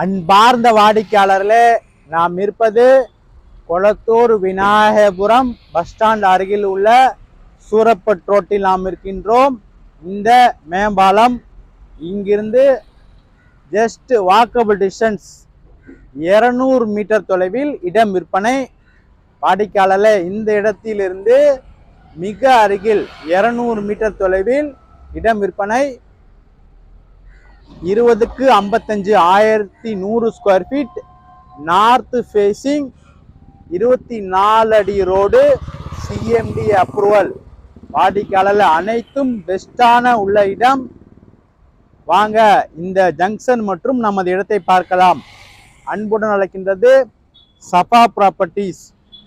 அன்பார்ந்த வாடிக்கையாளர்களே நாம் இருப்பது கொளத்தூர் விநாயகபுரம் பஸ் ஸ்டாண்ட் அருகில் உள்ள சூரப்பட் ரோட்டில் நாம் இருக்கின்றோம். இந்த மேம்பாலம் இங்கிருந்து ஜஸ்ட் வாக்கபிள் டிஸ்டன்ஸ் 200 மீட்டர் தொலைவில் இடம் விற்பனை. வாடிக்கையாளர்களே இந்த இடத்திலிருந்து மிக அருகில் 200 மீட்டர் தொலைவில் இடம் விற்பனை. இருபதுக்கு ஐம்பத்தஞ்சு ஆயிரத்தி நூறு ஸ்கொயர் ஃபீட் நார்த் ஃபேஸிங் இருபத்தி நாலு அடி ரோடு சிஎம்டி அப்ரூவல் வாடிக்கையாளர் அனைத்தும் பெஸ்டான உள்ள இடம். வாங்க இந்த ஜங்ஷன் மற்றும் நமது இடத்தை பார்க்கலாம். அன்புடன் அழைக்கின்றது சபா ப்ராப்பர்ட்டிஸ்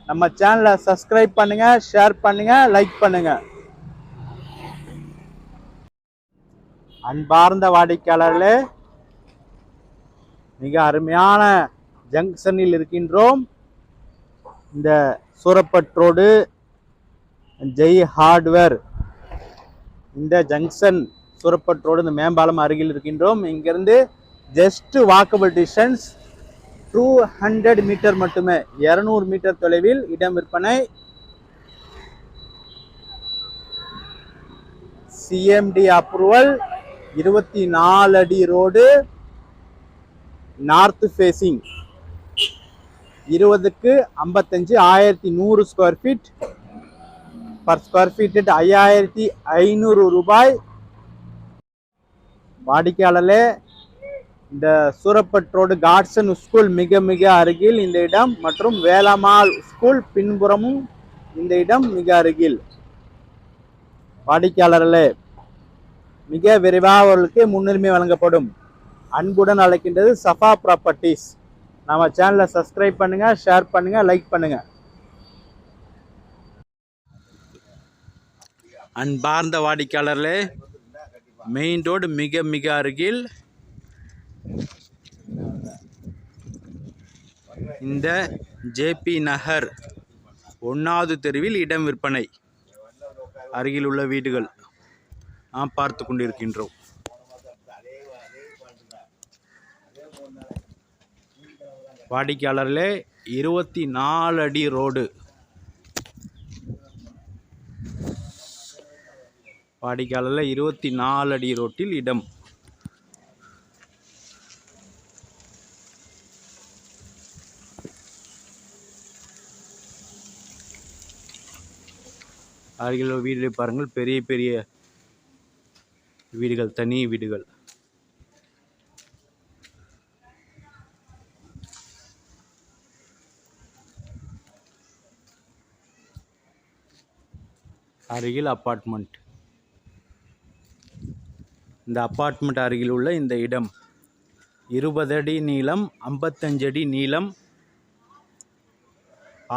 நம்ம சேனலை சப்ஸ்கிரைப் பண்ணுங்கள் ஷேர் பண்ணுங்கள் லைக் பண்ணுங்கள் அன்பார்ந்த வாடிக்கையாளர்களே மிக அருமையான ஜங்ஷனில் இருக்கின்றோம். இந்த சூரப்பட் ரோடு ஜெய் ஹார்ட்வேர் இந்த ஜங்ஷன் சூரப்பட் ரோடு இந்த மேம்பாலம் அருகில் இருக்கின்றோம். இங்கிருந்து just walkable distance two hundred meter மட்டுமே இரநூறு மீட்டர் தொலைவில் இடம் விற்பனை. சிஎம்டி அப்ரூவல் இருபத்தி நாலு அடி ரோடு நார்த் ஃபேஸிங் இருபதுக்கு ஐம்பத்தஞ்சு ஆயிரத்தி நூறு square feet per square feet ஐயாயிரத்தி ஐநூறு ரூபாய். வாடிக்கையாளர்களே இந்த சூரப்பட் ரோடு காட்சன் ஸ்கூல் மிக மிக அருகில் இந்த இடம் மற்றும் வேலம்மாள் ஸ்கூல் பின்புறமும் இந்த இடம் மிக அருகில். வாடிக்கையாளர்களே மிக விரைவாக அவர்களுக்கு முன்னுரிமை வழங்கப்படும். அன்புடன் அழைக்கின்றது சஃபா ப்ராப்பர்ட்டிஸ் நம்ம சேனலை சப்ஸ்கிரைப் பண்ணுங்கள் ஷேர் பண்ணுங்கள் லைக் பண்ணுங்கள் அன்பார்ந்த வாடிக்கையாளர்களே மெயின் ரோடு மிக மிக அருகில் இந்த ஜேபி நகர் ஒன்றாவது தெருவில் இடம் விற்பனை. அருகில் உள்ள வீடுகள். நாம் பார்த்து கொண்டிருக்கின்றோம். வாடிக்கையாளர்களே இருபத்தி நாலு அடி ரோடு. வாடிக்கையாளரில் இருபத்தி நாலு அடி ரோட்டில் இடம். அருகில் வீடு பாருங்கள் பெரிய பெரிய வீடுகள் தனி வீடுகள். அருகில் அப்பார்ட்மெண்ட் இந்த அப்பார்ட்மெண்ட் அருகில் உள்ள இந்த இடம் இருபது அடி நீளம் ஐம்பத்தஞ்சு அடி நீளம்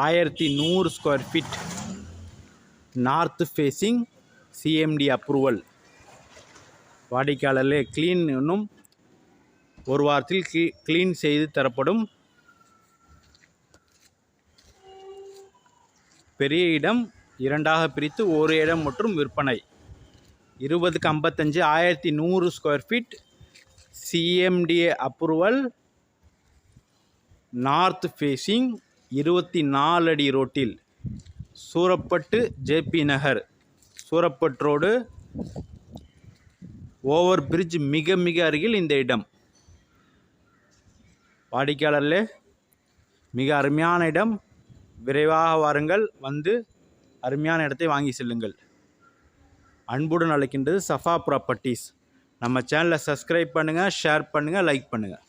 ஆயிரத்தி நூறு square feet north facing CMD approval வாடிக்கையாளர்களே க்ளீன் இன்னும் ஒரு வாரத்தில் க்ளீ க்ளீன் செய்து தரப்படும் பெரிய இடம் இரண்டாக பிரித்து ஒரு இடம் மற்றும் விற்பனை. இருபதுக்கு ஐம்பத்தஞ்சு ஆயிரத்தி நூறு square feet CMDA approval north facing இருபத்தி நாலு அடி ரோட்டில் Surapattu JP Nagar. Surapet road over bridge மிக மிக அருகில் இந்த இடம். வாடிக்கையாளர்களே மிக அருமையான இடம். விரைவாக வாருங்கள். வந்து அருமையான இடத்தை வாங்கி செல்லுங்கள். அன்புடன் அழைக்கின்றது சஃபா ப்ராப்பர்ட்டிஸ். நம்ம சேனலை சப்ஸ்கிரைப் பண்ணுங்கள் ஷேர் பண்ணுங்கள் லைக் பண்ணுங்கள்